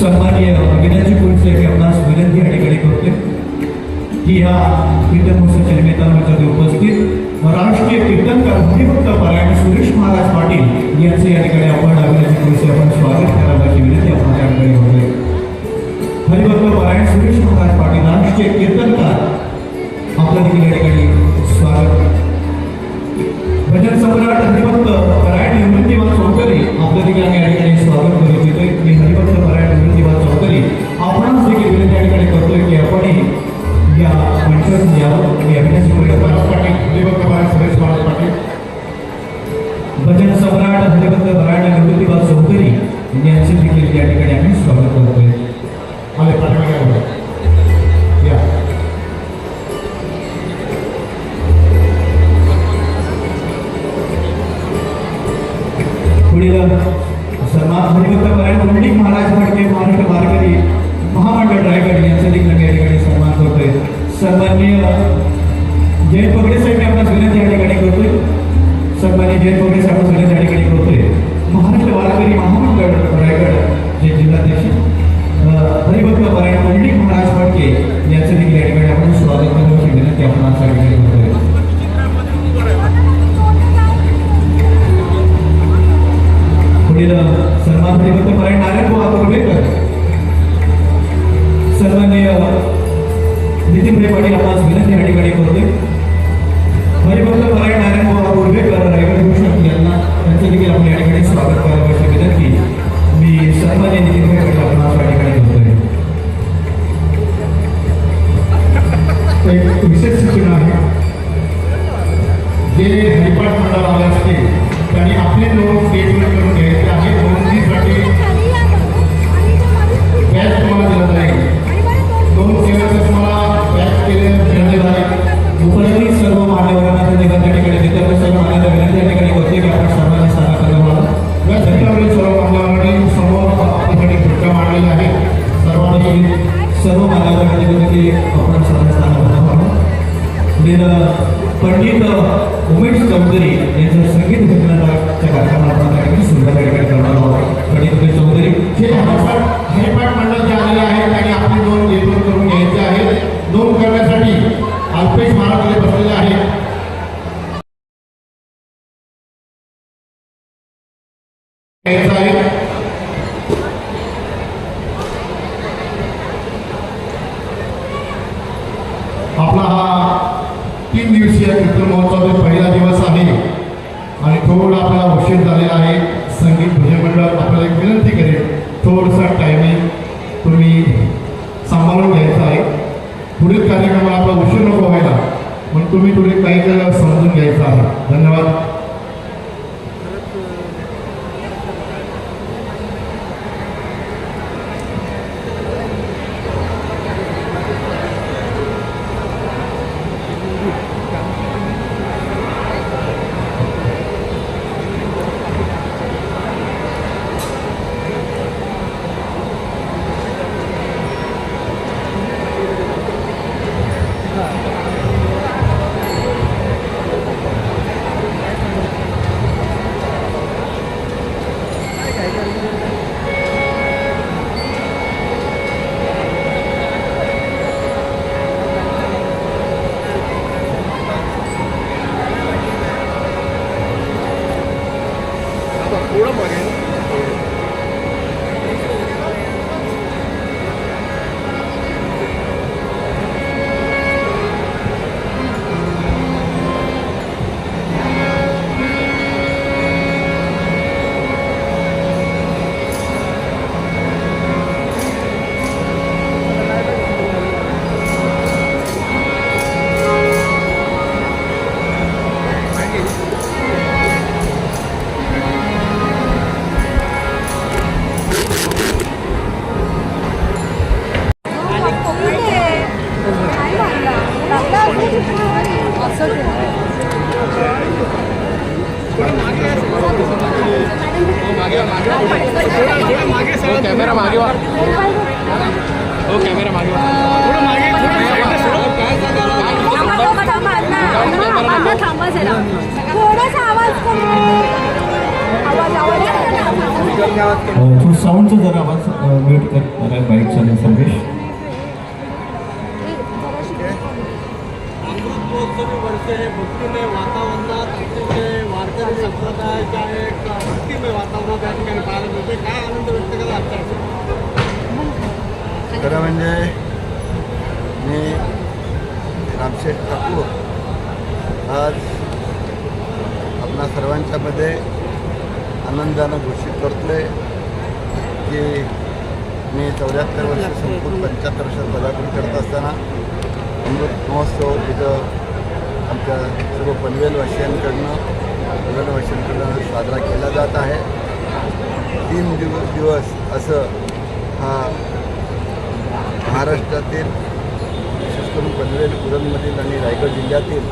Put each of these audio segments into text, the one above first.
सन्माननीय विनंती पोलीस की आपणास विनंती या ठिकाणी करते की ह्या कीर्तन महोत्सवाच्या निमित्तानं उपस्थित. राष्ट्रीय कीर्तनकार हरिभक्त पारायण सुरेश महाराज पाटील यांचे या ठिकाणी आपण अभिनंदन पोलीस आपण स्वागत करावं अशी विनंती आपण त्या ठिकाणी करतोय हरिभक्त पारायण सुरेश महाराज पाटील राष्ट्रीय कीर्तनकार. आपल्या देखील या ठिकाणी स्वागत. सन्मान्य जयंत पगडे सर्व सगळे त्या ठिकाणी करतोय महाराष्ट्र वारकरी महामंडळ रायगड जे जिल्हाध्यक्ष हरिभक्त परायण पंडित महाराज फडके यांचं देखील या ठिकाणी आपण स्वागत करू अशी विनंती आपण आज या ठिकाणी करतोय पुढील सन्मान हरिभक्त परायण नारायण बुवा कुर्वेकर नितीन भाई पाटील आपण विनंती या ठिकाणी करतोय. विशेष सूचना आहे. जे हरिपाठ मंडळ आले असतील त्यांनी आपले नोंद पुढील पंडित उमेश चौधरी यांचं संगीत घटनाच्या कार्यक्रमात आपण सुंदर कार्यक्रम करणार आहोत. पंडित उमेश चौधरी हे हरिपाठ हरिपाठ मंडळ जे आलेले आहेत आणि आपले दोन निर्माण करून घ्यायचे आहेत नोंद करण्यासाठी अल्पेश महाराज बसलेले आहेत. घ्यायचं आहे आपला हा तीन दिवसीय कीर्तन महोत्सवाचा पहिला दिवस आहे आणि थोडा आपल्याला उशीर झालेला आहे संगीत भजन मंडळ आपल्याला एक विनंती करेल थोडंसं टायमिंग तुम्ही सांभाळून घ्यायचं आहे पुढील कार्यक्रमाला आपला उशीर नको व्हायला. पण तुम्ही थोडी काही काही समजून घ्यायचं आहे. धन्यवाद. कॅमेरा मागे वा. हो कॅमेरा मागे वा. साऊंडचा जरा. आवाज म्यूट कर. बाईकचा संदेश. अमृतमहोत्सवी वर्ष हे भक्तिमय वातावरणात वारकरी संप्रदायाच्या एक भक्तिमय वातावरणात या ठिकाणी पाहायला मिळते काय आनंद व्यक्त करा आजच्या खरं म्हणजे मी रामशेठ ठाकूर आज आपणा सर्वांच्यामध्ये आनंदानं घोषित करतोय की मी चौऱ्याहत्तर वर्ष संपूर्ण पंच्याहत्तर वर्षात पदार्पण करत असताना अमृत महोत्सव इथं आमच्या सर्व पनवेलवासियांकडनं पनवेलवासियांकडनं साजरा केला जात आहे. तीन दिव दिवस असं हा महाराष्ट्रातील विशेष करून पनवेल पुरणमधील आणि रायगड जिल्ह्यातील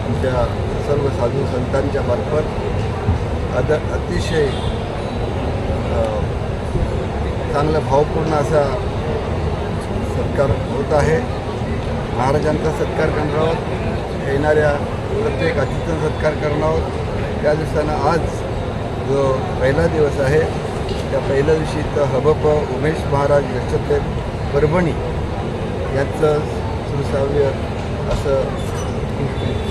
आमच्या सर्व साधू संतांच्या मार्फत अद अतिशय चांगला भावपूर्ण असा सत्कार होत आहे. महाराजांचा सत्कार करणार आहोत येणाऱ्या प्रत्येक अतिथीचा सत्कार करणार आहोत त्या दिवसानं आज जो पहिला दिवस आहे त्या पहिल्या दिवशी तर हबप उमेश महाराज यशदेव परभणी यांचं सुसाव्य असं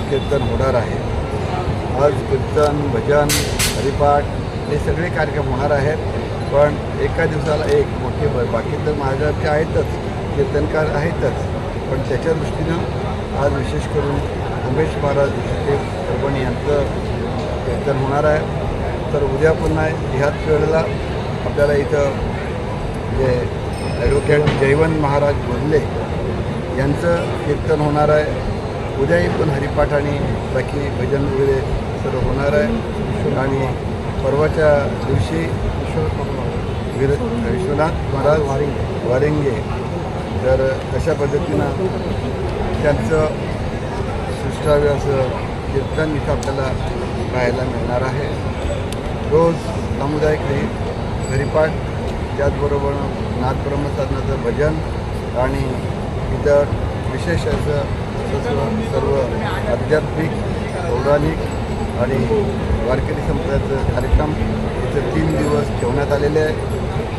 कीर्तन होणार आहे. आज कीर्तन भजन हरिपाठ हे सगळे कार्यक्रम होणार आहेत पण एका दिवसाला एक मोठे ब बाकी तर महाराजांचे आहेतच कीर्तनकार आहेतच पण त्याच्या दृष्टीनं आज विशेष करून उमेश महाराज यशदेव परभणी यांचं कीर्तन होणार आहे. तर उद्या पुन्हा ह्याच वेळेला आपल्याला इथं जे ॲडव्होकेट जयवंत महाराज बोधले यांचं कीर्तन होणार आहे. उद्याही पण हरिपाठ आणि बाकी भजन वगैरे सर्व होणार आहे. आणि परवाच्या दिवशी विर विश्वनाथ महाराज वारिंगे. वारिंगे तर अशा पद्धतीनं त्यांचं सुष्टाव्य असं कीर्तन इथं आपल्याला पाहायला मिळणार आहे. रोज सामुदायिक हरी हरिपाठ त्याचबरोबर नाथब्रह्मसाधनाचं भजन आणि इतर विशेष असं सर्व सर्व आध्यात्मिक पौराणिक आणि वारकरी संप्रदायाचं कार्यक्रम इथं तीन दिवस ठेवण्यात आलेले आहे.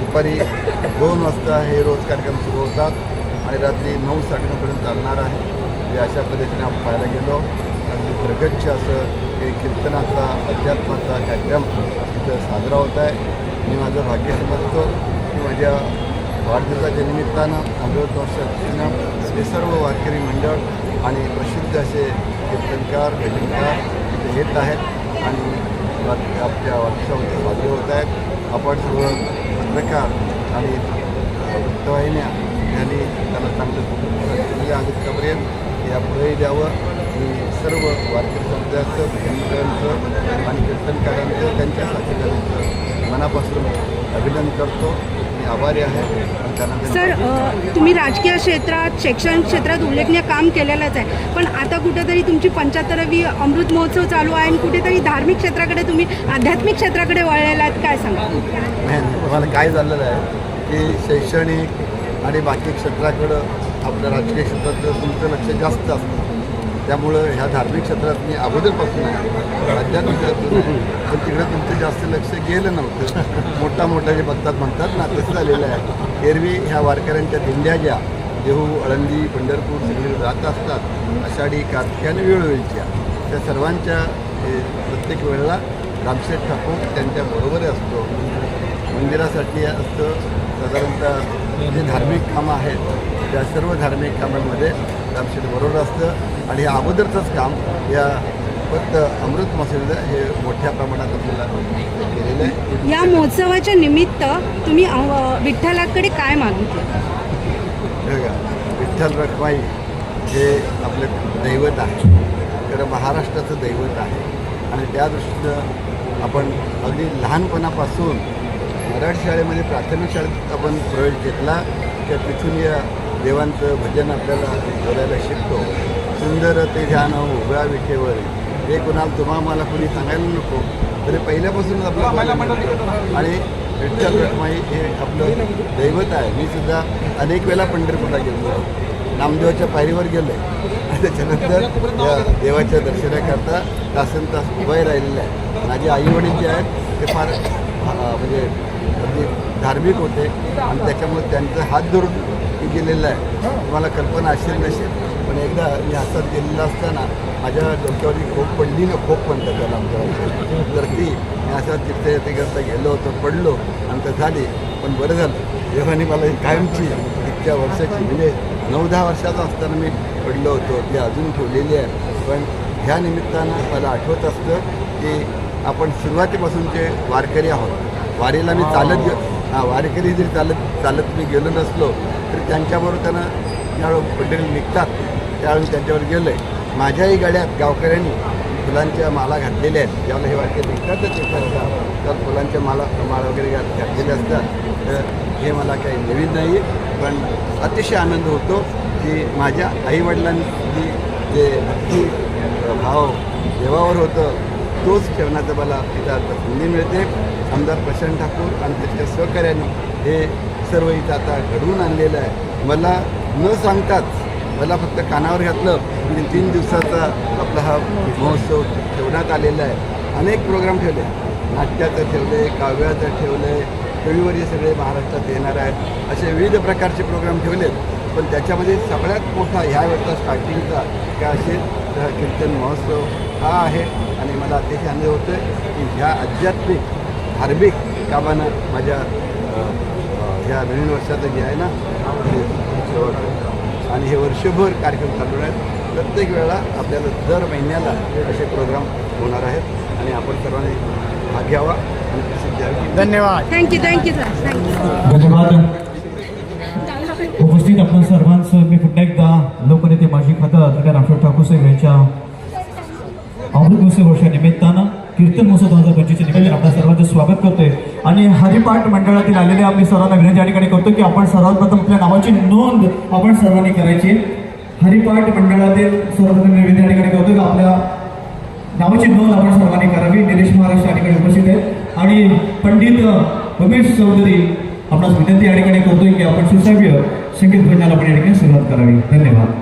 दुपारी दोन वाजता हे रोज कार्यक्रम सुरू होतात आणि रात्री नऊ साडेनऊपर्यंत चालणार आहे. हे अशा पद्धतीने आपण पाहायला गेलो. अगदी प्रगच्छ असं हे कीर्तनाचा अध्यात्माचा कार्यक्रम इथं साजरा होत आहे. मी माझं भाग्य समजतो की माझ्या वाढदिवसाच्या निमित्तानं अमृत वर्षानं हे सर्व वारकरी मंडळ आणि प्रसिद्ध असे कीर्तनकार भजनकार इथे येत आहेत आणि आपल्या वाढदिवसामध्ये साजरे होत आहेत. आपण सर्व पत्रकार आणि वृत्तवाहिन्या यांनी त्याला चांगलं आदित्यपर्यंत यापुढेही द्यावं. मी सर्व वारकरी समुदायाचं भजनकारांचं आणि कीर्तनकारांचं त्यांच्या साथीदारांचं मनापासून अभिनंदन करतो. मी आभारी आहे. सर तुम्ही राजकीय क्षेत्रात शैक्षणिक क्षेत्रात उल्लेखनीय काम केलेलंच आहे. पण आता कुठेतरी तुमची पंच्याहत्तरावी अमृत महोत्सव चालू आहे आणि कुठेतरी धार्मिक क्षेत्राकडे तुम्ही आध्यात्मिक क्षेत्राकडे वळलेला आहात. काय सांगा नाही तुम्हाला काय झालेलं आहे की शैक्षणिक आणि बाकी क्षेत्राकडं आपल्या राजकीय क्षेत्रात तुमचं लक्ष जास्त असतं त्यामुळं ह्या धार्मिक क्षेत्रात मी अगोदरपासून आहे. आध्यात्मिक आहे पण तिकडे तुमचं जास्त लक्ष गेलं नव्हतं. मोठा मोठा जे बघतात म्हणतात ना तसं झालेलं आहे. एरवी ह्या वारकऱ्यांच्या दिंड्या ज्या देहू आळंदी पंढरपूर सगळी जात असतात आषाढी कार्तिकी आणि वेळोवेळीच्या. त्या सर्वांच्या हे, प्रत्येक वेळेला रामशेठ ठाकूर त्यांच्या बरोबर असतो. मंदिरासाठी असतं. साधारणतः जे धार्मिक कामं आहेत त्या सर्व धार्मिक कामांमध्ये रामशेठ बरोबर असतं. आणि हे अगोदरचंच काम या फक्त अमृत महोत्सवाचं हे मोठ्या प्रमाणात आपल्याला केलेलं आहे. या महोत्सवाच्या निमित्त तुम्ही विठ्ठलाकडे काय मागितलं? बघा, विठ्ठल रखमाई हे आपलं दैवत आहे. खरं महाराष्ट्राचं दैवत आहे. आणि त्या दृष्टीनं आपण अगदी लहानपणापासून मराठी शाळेमध्ये प्राथमिक शाळेत आपण प्रवेश घेतला की तिथून या देवांचं भजन आपल्याला बोलायला शिकतो. सुंदर ते ध्यान उभ्या विठेवर. हे कुणाला तुम्हा मला कोणी सांगायला नको. तरी पहिल्यापासूनच आपलं आणि विठ्ठल रखमाई हे आपलं दैवत आहे. मी सुद्धा अनेक वेळा पंढरपूरला गेलो. नामदेवाच्या पायरीवर गेलो आहे आणि त्याच्यानंतर देवाच्या दर्शनाकरता तासन तास उभे राहिलेले आहे माझे आईवडील जे आहेत ते फार म्हणजे अगदी धार्मिक होते. आणि त्याच्यामुळे त्यांचा हात धरून मी गेलेलं आहे तुम्हाला कल्पना असेल नसेल पण एकदा मी हातात गेलेला असताना माझ्या डोक्यावरती खोप पडली ना खोप म्हणतात त्याला आमच्या तर ती मी असं तीर्थयात्रेकरता गेलो होतो पडलो आणि तर झाली. पण बरं झालं. देवाने मला ही कायमची इतक्या वर्षाची म्हणजे नऊ दहा वर्षाचा असताना मी पडलो होतो. ती अजून ठेवलेली आहे. पण ह्या निमित्तानं मला आठवत असतं की आपण सुरुवातीपासूनचे वारकरी आहोत वारीला मी चालत हा वारकरी जरी चालत चालत मी गेलो नसलो तरी त्यांच्याबरोबर त्यांना ज्यावेळी पंढरी निघतात. त्यावेळी त्यांच्यावर गेलो आहे माझ्याही गाड्यात गावकऱ्यांनी फुलांच्या माला घातलेल्या आहेत. ज्यावेळेला हे वाक्य निघतातच. येतात तर फुलांच्या माला माळ वगैरे घातलेल्या असतात. तर हे मला काही नवीन नाही पण अतिशय आनंद होतो की माझ्या आईवडिलांची जे भक्ती भाव देवावर होतं तोच ठेवण्याचं मला तिथं संधी मिळते. आमदार प्रशांत ठाकूर आणि त्याच्या सहकार्याने हे सर्व इथं आता घडवून आणलेलं आहे. मला न सांगताच मला फक्त कानावर घातलं म्हणजे तीन दिवसाचा आपला हा महोत्सव ठेवण्यात आलेला आहे. अनेक प्रोग्राम ठेवले. नाट्याचं ठेवले काव्याचं ठेवलं आहे रविवारी सगळे महाराष्ट्रात येणार आहेत. असे विविध प्रकारचे प्रोग्राम ठेवलेत. पण त्याच्यामध्ये सगळ्यात मोठा ह्या वेळचा स्टार्टिंगचा काय असेल तर कीर्तन महोत्सव हा आहे. आणि मला अतिशय आनंद होतो आहे की ह्या आध्यात्मिक धार्मिक कामानं माझ्या ह्या नवीन वर्षाचं जे आहे ना. आणि हे वर्षभर कार्यक्रम चालू आहेत प्रत्येक वेळा आपल्याला दर महिन्याला असे प्रोग्राम होणार आहेत आणि आपण सर्वांनी भाग घ्यावा आणि प्रसिद्धी द्यावी धन्यवाद. थँक्यू थँक्यू सर थँक्यू धन्यवाद. उपस्थित आपण सर्वांचं मी पुन्हा एकदा लोकनेते माजी खासदार रामराव ठाकूर साहेब यांच्या अमृत महोत्सव वर्षानिमित्तानं कीर्तन महोत्सव दोन हजार पंचवीसच्या ठिकाणी आपल्या सर्वांचं स्वागत करतोय. आणि हरिपाठ मंडळातील आलेले आम्ही सर्वांना विनंती या ठिकाणी करतो की आपण सर्वात प्रथम आपल्या नावाची नोंद आपण सर्वांनी करायची. हरिपाठ मंडळातील सर्वप्रथम विनंती या ठिकाणी करतो की आपल्या नावाची नोंद आपण सर्वांनी करावी. निलेश महाराज या ठिकाणी उपस्थित आहेत. आणि पंडित उमेश चौधरी आपणास विनंती या ठिकाणी करतोय की आपण सुसाव्य संगीत भजनाला आपण या ठिकाणी सुरुवात करावी. धन्यवाद.